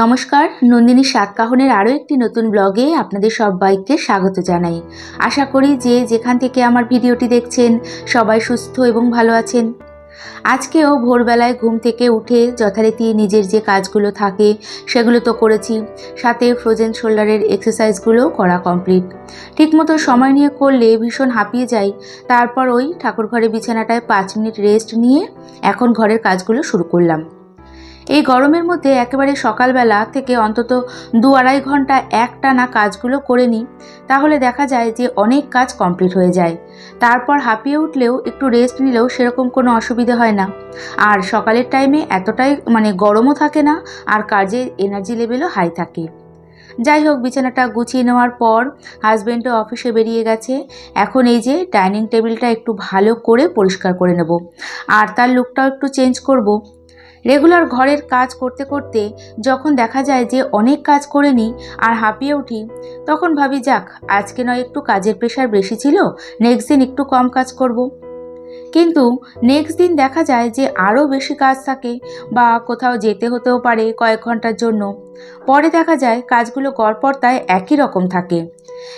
নমস্কার, নন্দিনী সাতকাহনের আরও একটি নতুন ব্লগে আপনাদের সবাইকে স্বাগত জানাই। আশা করি যে যেখান থেকে আমার ভিডিওটি দেখছেন, সবাই সুস্থ এবং ভালো আছেন। আজকেও ভোরবেলায় ঘুম থেকে উঠে যথারীতি নিজের যে কাজগুলো থাকে, সেগুলো তো করেছি। সাথে ফ্রোজেন শোল্ডারের এক্সারসাইজগুলোও করা কমপ্লিট ঠিকমতো সময় নিয়ে করলে ভীষণ হাঁপিয়ে যাই। তারপর ওই ঠাকুর ঘরে বিছানাটায় পাঁচ মিনিট রেস্ট নিয়ে এখন ঘরের কাজগুলো শুরু করলাম। এই গরমের মধ্যে একেবারে সকালবেলা থেকে অন্তত দু আড়াই ঘণ্টা একটানা কাজগুলো করে নিই, তাহলে দেখা যায় যে অনেক কাজ কমপ্লিট হয়ে যায়। তারপর হাঁপিয়ে উঠলেও, একটু রেস্ট নিলেও সেরকম কোনো অসুবিধে হয় না। আর সকালের টাইমে এতটাই মানে গরমও থাকে না, আর কাজের এনার্জি লেভেলও হাই থাকে। যাই হোক, বিছানাটা গুছিয়ে নেওয়ার পর হাজব্যান্ডও অফিসে বেরিয়ে গেছে। এখন এই যে ডাইনিং টেবিলটা একটু ভালো করে পরিষ্কার করে নেব। আর তার লুকটাও একটু চেঞ্জ করব। রেগুলার ঘরের কাজ করতে করতে যখন দেখা যায় যে অনেক কাজ করে নিই আর হাঁপিয়ে উঠি, তখন ভাবি, যাক, আজকে নয় একটু কাজের প্রেশার বেশি ছিল নেক্সট দিন একটু কম কাজ করব। কিন্তু নেক্সট দিন দেখা যায় যে আরও বেশি কাজ থাকে বা কোথাও যেতে হতেও পারে কয়েক ঘণ্টার জন্য। পরে দেখা যায় কাজগুলো গড়পড়তায় একই রকম থাকে।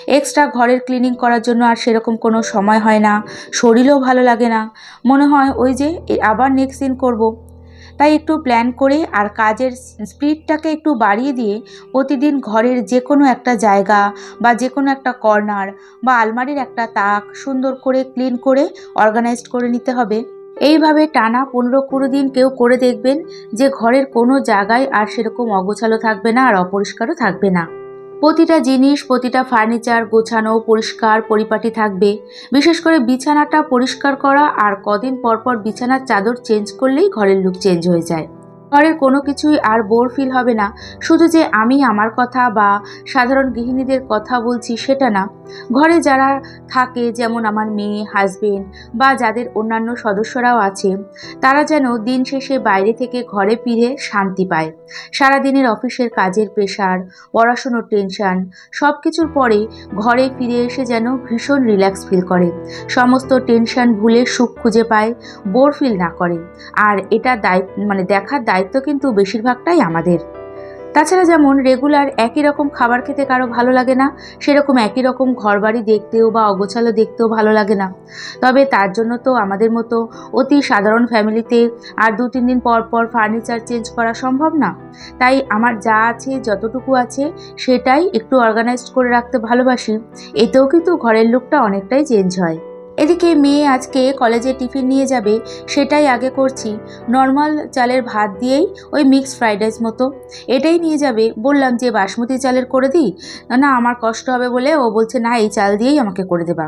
এক্সট্রা ঘরের ক্লিনিং করার জন্য আর সেরকম কোনো সময় হয় না, শরীরও ভালো লাগে না। মনে হয় ওই যে আবার নেক্সট দিন করব। তাই একটু প্ল্যান করে আর কাজের স্পিডটাকে একটু বাড়িয়ে দিয়ে প্রতিদিন ঘরের যে কোনো একটা জায়গা বা যে কোনো একটা কর্নার বা আলমারির একটা তাক সুন্দর করে ক্লিন করে অর্গানাইজড করে নিতে হবে। এইভাবে টানা পনেরো কুড়ি দিন কেউ করে দেখবেন যে ঘরের কোনো জায়গায় আর সেরকম অগোছালো থাকবে না আর অপরিষ্কারও থাকবে না। প্রতিটা জিনিস, প্রতিটা ফার্নিচার গোছানো, পরিষ্কার পরিপাটি থাকবে। বিশেষ করে বিছানাটা পরিষ্কার করা আর কদিন পরপর পর বিছানার চাদর চেঞ্জ করলেই ঘরের লুক চেঞ্জ হয়ে যায়। ঘরের কোনো কিছুই আর বোর ফিল হবে না। শুধু যে আমি আমার কথা বা সাধারণ গৃহিণীদের কথা বলছি সেটা না। ঘরে যারা থাকে, যেমন আমার মেয়ে হাজবেন্ড বা যাদের অন্যান্য সদস্যরাও আছে, তারা যেন দিন শেষে বাইরে থেকে ঘরে ফিরে শান্তি পায়। সারাদিনের অফিসের কাজের প্রেশার পড়াশুনোর টেনশন সব কিছুর পরে ঘরে ফিরে এসে যেন ভীষণ রিল্যাক্স ফিল করে। সমস্ত টেনশন ভুলে সুখ খুঁজে পায়, বোর ফিল না করে। আর এটা দায়িত্ব মানে দেখার দায়িত্ব কিন্তু বেশিরভাগটাই আমাদের। তাছাড়া যেমন রেগুলার একই রকম খাবার খেতে কারও ভালো লাগে না, সেরকম একই রকম ঘরবাড়ি দেখতেও বা অগোছালো দেখতেও ভালো লাগে না। তবে তার জন্য তো আমাদের মতো অতি সাধারণ ফ্যামিলিতে আর দু তিন দিন পর পর ফার্নিচার চেঞ্জ করা সম্ভব না। তাই আমার যা আছে, যতটুকু আছে, সেটাই একটু অর্গানাইজড করে রাখতে ভালোবাসি। এতেও কিন্তু ঘরের লুকটা অনেকটাই চেঞ্জ হয়। এদিকে মেয়ে আজকে কলেজে টিফিন নিয়ে যাবে, সেটাই আগে করছি। নর্মাল চালের ভাত দিয়েই ওই মিক্সড ফ্রাইড রাইস মতো। এটাই নিয়ে যাবে। বললাম যে, বাসমতি চালের করে দিই? না আমার কষ্ট হবে বলে ও বলছে, না, এই চাল দিয়েই আমাকে করে দেবা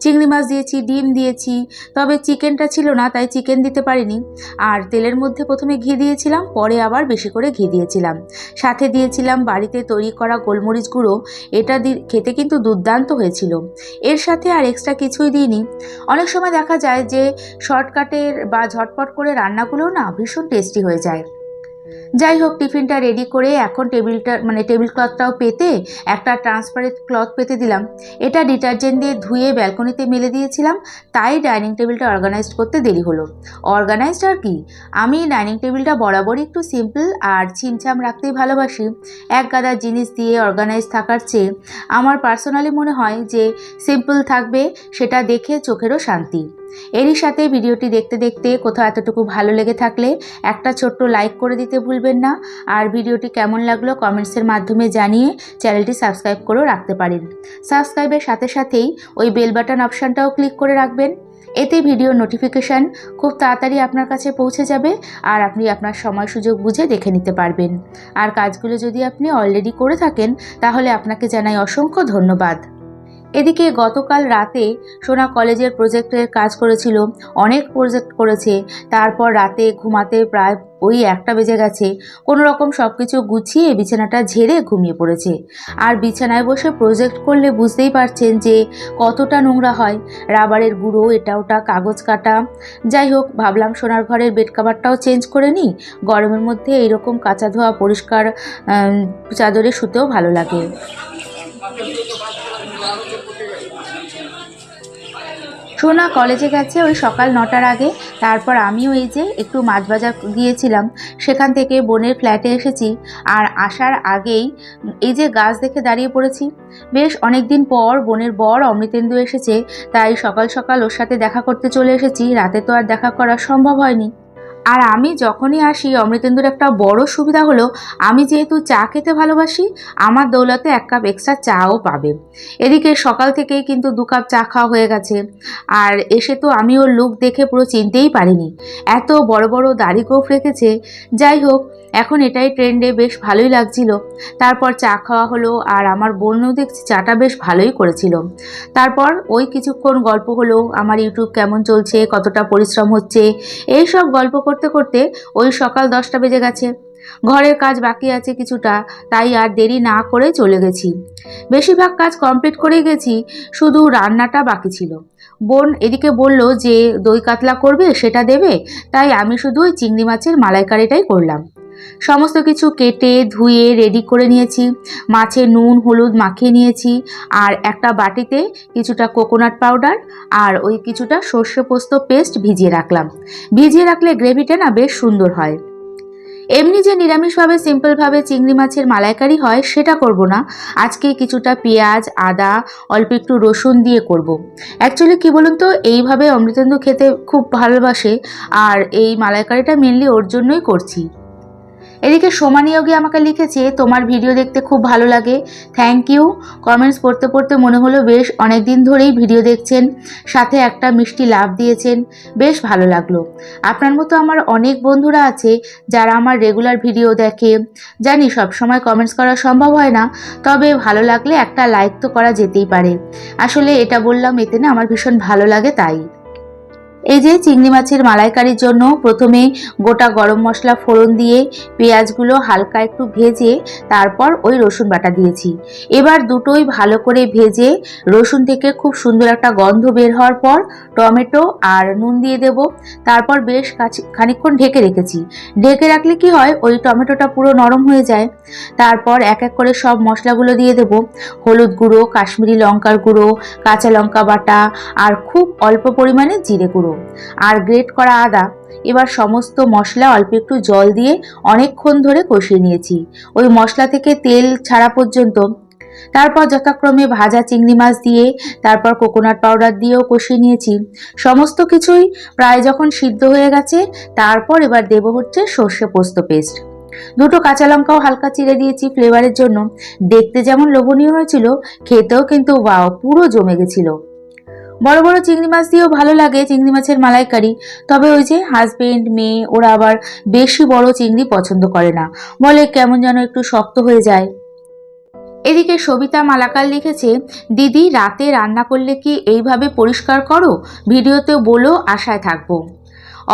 চিংড়ি মাছ দিয়েছি, ডিম দিয়েছি, তবে চিকেনটা ছিল না, তাই চিকেন দিতে পারিনি। আর তেলের মধ্যে প্রথমে ঘি দিয়েছিলাম, পরে আবার বেশি করে ঘি দিয়েছিলাম। সাথে দিয়েছিলাম বাড়িতে তৈরি করা গোলমরিচ গুঁড়ো। এটা খেতে কিন্তু দুর্দান্ত হয়েছিল। এর সাথে আর এক্সট্রা কিছুই দিইনি। অনেক সময় দেখা যায় যে শর্টকাটের বা ঝটপট করে রান্নাগুলোও না ভীষণ টেস্টি হয়ে যায়। যাই হোক টিফিনটা রেডি করে এখন টেবিলটা মানে টেবিল ক্লথটাও পেতে একটা ট্রান্সপারেন্ট ক্লথ পেতে দিলাম। এটা ডিটারজেন্ট দিয়ে ধুয়ে ব্যালকনিতে মেলে দিয়েছিলাম, তাই ডাইনিং টেবিলটা অর্গানাইজড করতে দেরি হলো। অর্গানাইজড আর কি? আমি ডাইনিং টেবিলটা বরাবরই একটু সিম্পল আর ছিমছাম রাখতেই ভালোবাসি। এক গাদা জিনিস দিয়ে অর্গানাইজ থাকার চেয়ে আমার পার্সোনালি মনে হয় যে সিম্পল থাকবে, সেটা দেখে চোখেরও শান্তি। এরই সাথে ভিডিওটি দেখতে দেখতে কোথাও এতটুকু ভালো লেগে থাকলে একটা ছোট্ট লাইক করে দিতে ভুলবেন না। আর ভিডিওটি কেমন লাগল কমেন্টসের মাধ্যমে জানিয়ে চ্যানেলটি সাবস্ক্রাইব করেও রাখতে পারেন। সাবস্ক্রাইবের সাথে সাথেই ওই বেল বাটন অপশানটাও ক্লিক করে রাখবেন। এতে ভিডিও নোটিফিকেশান খুব তাড়াতাড়ি আপনার কাছে পৌঁছে যাবে আর আপনি আপনার সময় সুযোগ বুঝে দেখে নিতে পারবেন। আর কাজগুলো যদি আপনি অলরেডি করে থাকেন তাহলে আপনাকে জানাই অসংখ্য ধন্যবাদ। এদিকে গতকাল রাতে সোনা কলেজের প্রজেক্টের কাজ করেছিল, অনেক প্রজেক্ট করেছে, তারপর রাতে ঘুমাতে প্রায় ওই একটা বেজে গেছে কোনো রকম সব কিছু গুছিয়ে বিছানাটা ঝেড়ে ঘুমিয়ে পড়েছে। আর বিছানায় বসে প্রজেক্ট করলে বুঝতেই পারছেন যে কতটা নোংরা হয়, রাবারের গুঁড়ো, এটা ওটা, কাগজ কাটা। যাই হোক, ভাবলাম সোনার ঘরের বেড কাভারটাও চেঞ্জ করে নিই, গরমের মধ্যে এইরকম কাঁচা ধোয়া পরিষ্কার চাদরে শুতেও ভালো লাগে। সোনা কলেজে গেছে, ওই সকাল নটার আগে। তারপর আমিও এই যে একটু মাছ বাজার গিয়েছিলাম, সেখান থেকে বোনের ফ্ল্যাটে এসেছি। আর আসার আগেই এই যে গাছ দেখে দাঁড়িয়ে পড়েছি। বেশ অনেক দিন পর বোনের বর অমৃতেন্দু এসেছে, তাই সকাল সকাল ওর সাথে দেখা করতে চলে এসেছি। রাতে তো আর দেখা করা সম্ভব হয়নি। আর আমি যখনই আসি, অমৃতেন্দুর একটা বড় সুবিধা হলো, আমি যেহেতু চা খেতে ভালোবাসি, আমার দৌলতে এক কাপ এক্সট্রা চাও পাবে। এদিকে সকাল থেকেই কিন্তু দু কাপ চা খাওয়া হয়ে গেছে। আর এসে তো আমি ওর লুক দেখে পুরো চিনতেই পারিনি। এত বড় বড় দাড়ি গোফ রেখেছে। যাই হোক, এখন এটাই ট্রেন্ডে বেশ ভালোই লাগছিল। তারপর চা খাওয়া হলো আর আমার বোনও দেখছি চাটা বেশ ভালোই করেছিল। তারপর ওই কিছুক্ষণ গল্প হলো, আমার ইউটিউব কেমন চলছে, কতটা পরিশ্রম হচ্ছে এই সব গল্প করতে করতে ওই সকাল দশটা বেজে গেছে। ঘরের কাজ বাকি আছে কিছুটা, তাই আর দেরি না করে চলে গেছি। বেশিরভাগ কাজ কমপ্লিট করে গেছি, শুধু রান্নাটা বাকি ছিল। বোন এদিকে বলল যে দই কাতলা করবে, সেটা দেবে, তাই আমি শুধু ওই চিংড়ি মাছের মালাইকারিটাই করলাম। সমস্ত কিছু কেটে, ধুয়ে রেডি করে নিয়েছি। মাছে নুন, হলুদ মাখিয়ে নিয়েছি। আর একটা বাটিতে কিছুটা কোকোনাট পাউডার আর ওই কিছুটা সর্ষে পোস্ত পেস্ট ভিজিয়ে রাখলাম। ভিজিয়ে রাখলে গ্রেভিটা না বেশ সুন্দর হয়। এমনি যে নিরামিষভাবে সিম্পলভাবে চিংড়ি মাছের মালাইকারি হয়, সেটা করব না। আজকে কিছুটা পেঁয়াজ, আদা, অল্প একটু রসুন দিয়ে করব। অ্যাকচুয়ালি কী বলুন তো, এইভাবে অমৃতেন্দু খেতে খুব ভালোবাসে। আর এই মালাইকারিটা মেনলি ওর জন্যই করছি। এদিকে সোমানিয়োগী আমাকে লিখেছে, তোমার ভিডিও দেখতে খুব ভালো লাগে। থ্যাংক ইউ কমেন্টস পড়তে পড়তে মনে হলো, বেশ অনেক দিন ধরেই ভিডিও দেখছেন। সাথে একটা মিষ্টি লাভ দিয়েছেন। বেশ ভালো লাগল। আপনার মতো আমার অনেক বন্ধুরা আছে, যারা আমার রেগুলার ভিডিও দেখে। জানি সব সময় কমেন্টস করা সম্ভব হয় না, তবে ভালো লাগলে একটা লাইক তো করা যেতেই পারে। আসলে এটা বললাম, এতে না আমার ভীষণ ভালো লাগে তাই। এই যে চিংড়ি মাছের মালাইকারির জন্য প্রথমে গোটা গরম মশলা ফোড়ন দিয়ে পেঁয়াজগুলো হালকা একটু ভেজে তারপর ওই রসুন বাটা দিয়েছি। এবার দুটোই ভালো করে ভেজে রসুন থেকে খুব সুন্দর একটা গন্ধ বের হওয়ার পর টমেটো আর নুন দিয়ে দেব। তারপর বেশ খানিকক্ষণ ঢেকে রেখেছি। ঢেকে রাখলে কি হয়, ওই টমেটোটা পুরো নরম হয়ে যায়। তারপর এক এক করে সব মশলাগুলো দিয়ে দেব। হলুদ গুঁড়ো, কাশ্মীরি লঙ্কার গুঁড়ো, কাঁচা লঙ্কা বাটা আর খুব অল্প পরিমাণে জিরে গুঁড়ো। আর গ্রেট করা আদা। এবার সমস্ত মশলা অল্প একটু জল দিয়ে অনেকক্ষণ ধরে কষিয়ে নিয়েছি। ওই মশলা থেকে তেল ছাড়া পর্যন্ত। তারপর যথাক্রমে ভাজা চিংড়ি মাছ দিয়ে, তারপর কোকোনাট পাউডার দিয়েও কষিয়ে নিয়েছি। সমস্ত কিছুই প্রায় যখন সিদ্ধ হয়ে গেছে, তারপর এবার দেবো হচ্ছে সর্ষে পোস্ত পেস্ট। দুটো কাঁচা লঙ্কাও হালকা চিড়ে দিয়েছি ফ্লেভারের জন্য। দেখতে যেমন লোভনীয় হয়েছিল, খেতেও কিন্তু ওয়াও পুরো জমে গেছিল। বড় বড় চিংড়ি মাছ দিয়েও ভালো লাগে চিংড়ি মাছের মালাইকারি। তবে ওই যে হাজবেন্ড মেয়ে, ওরা আবার বেশি বড় চিংড়ি পছন্দ করে না। বলে কেমন যেন একটু শক্ত হয়ে যায়। এদিকে সবিতা মালাকাল লিখেছে, দিদি, রাতে রান্না করলে কি এইভাবে পরিষ্কার করো? ভিডিওতে বলো, আশায় থাকব।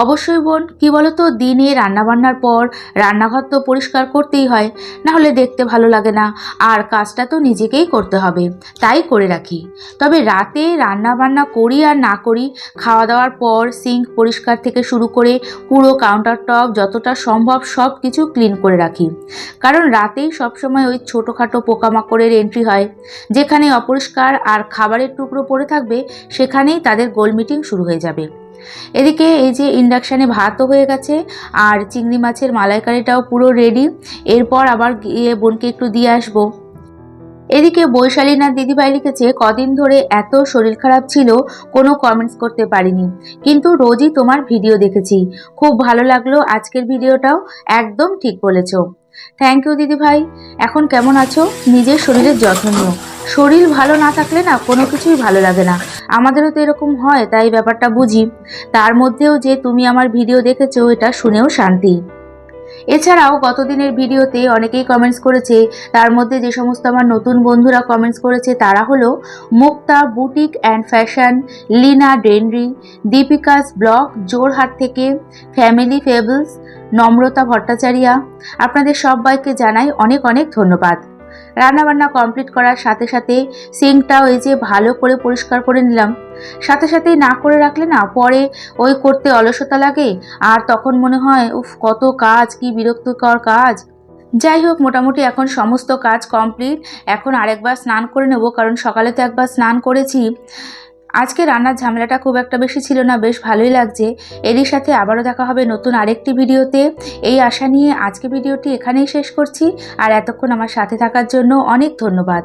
অবশ্যই বোন, কি বলো তো দিনে রান্নাবান্নার পর রান্নাঘর তো পরিষ্কার করতেই হয়, না হলে দেখতে ভালো লাগে না, আর কাজটা তো নিজেকেই করতে হবে, তাই করে রাখি। তবে রাতে রান্না বান্না করি আর না করি খাওয়া দাওয়ার পর সিঙ্ক পরিষ্কার থেকে শুরু করে পুরো কাউন্টার টপ যতটা সম্ভব সব কিছু ক্লিন করে রাখি। কারণ রাতেই সবসময় ওই ছোটোখাটো পোকামাকড়ের এন্ট্রি হয় যেখানে অপরিষ্কার আর খাবারের টুকরো পড়ে থাকবে, সেখানেই তাদের গোল মিটিং শুরু হয়ে যাবে। এদিকে এই যে ইন্ডাকশানে ভাতও হয়ে গেছে, আর চিংড়ি মাছের মালাইকারিটাও পুরো রেডি এরপর আবার গিয়ে বোনকে একটু দিয়ে আসব। এদিকে বৈশালীনাথ দিদিভাই লিখেছে, কদিন ধরে এত শরীর খারাপ ছিল, কোনো কমেন্টস করতে পারিনি। কিন্তু রোজই তোমার ভিডিও দেখেছি। খুব ভালো লাগল আজকের ভিডিওটাও একদম ঠিক বলেছ। থ্যাংক ইউ দিদিভাই। এখন কেমন আছো? নিজের শরীরের যত্ন নিও। শরীর ভালো না থাকলে না কোনো কিছুই ভালো লাগে না। আমাদেরও তো এরকম হয়, তাই ব্যাপারটা বুঝি। তার মধ্যেও যে তুমি আমার ভিডিও দেখেছ, এটা শুনেও শান্তি। এছাড়াও গতদিনের ভিডিওতে অনেকেই কমেন্টস করেছে, তার মধ্যে যে সমস্ত আমার নতুন বন্ধুরা কমেন্টস করেছে, তারা হলো Mukta, boutique and fashion Lina ডেনরি, দীপিকাস ব্লগ, জোরহাট থেকে, ফ্যামিলি ফেবলস, নম্রতা ভট্টাচারিয়া। আপনাদের সবাইকে জানাই অনেক অনেক ধন্যবাদ। রান্নাবান্না কমপ্লিট করার সাথে সাথে সিঙ্কটাও এই যে ভালো করে পরিষ্কার করে নিলাম। সাথে সাথেই না করে রাখলে না পরে ওই করতে অলসতা লাগে, আর তখন মনে হয়, উফ, কত কাজ, কি বিরক্তিকর কাজ। যাই হোক, মোটামুটি এখন সমস্ত কাজ কমপ্লিট। এখন আরেকবার স্নান করে নেব, কারণ সকালে তো একবার স্নান করেছি। আজকে রান্নার ঝামেলাটা খুব একটা বেশি ছিল না, বেশ ভালোই লাগছে। এরই সাথে আবারও দেখা হবে নতুন আরেকটি ভিডিওতে। এই আশা নিয়ে আজকে ভিডিওটি এখানেই শেষ করছি। আর এতক্ষণ আমার সাথে থাকার জন্য অনেক ধন্যবাদ।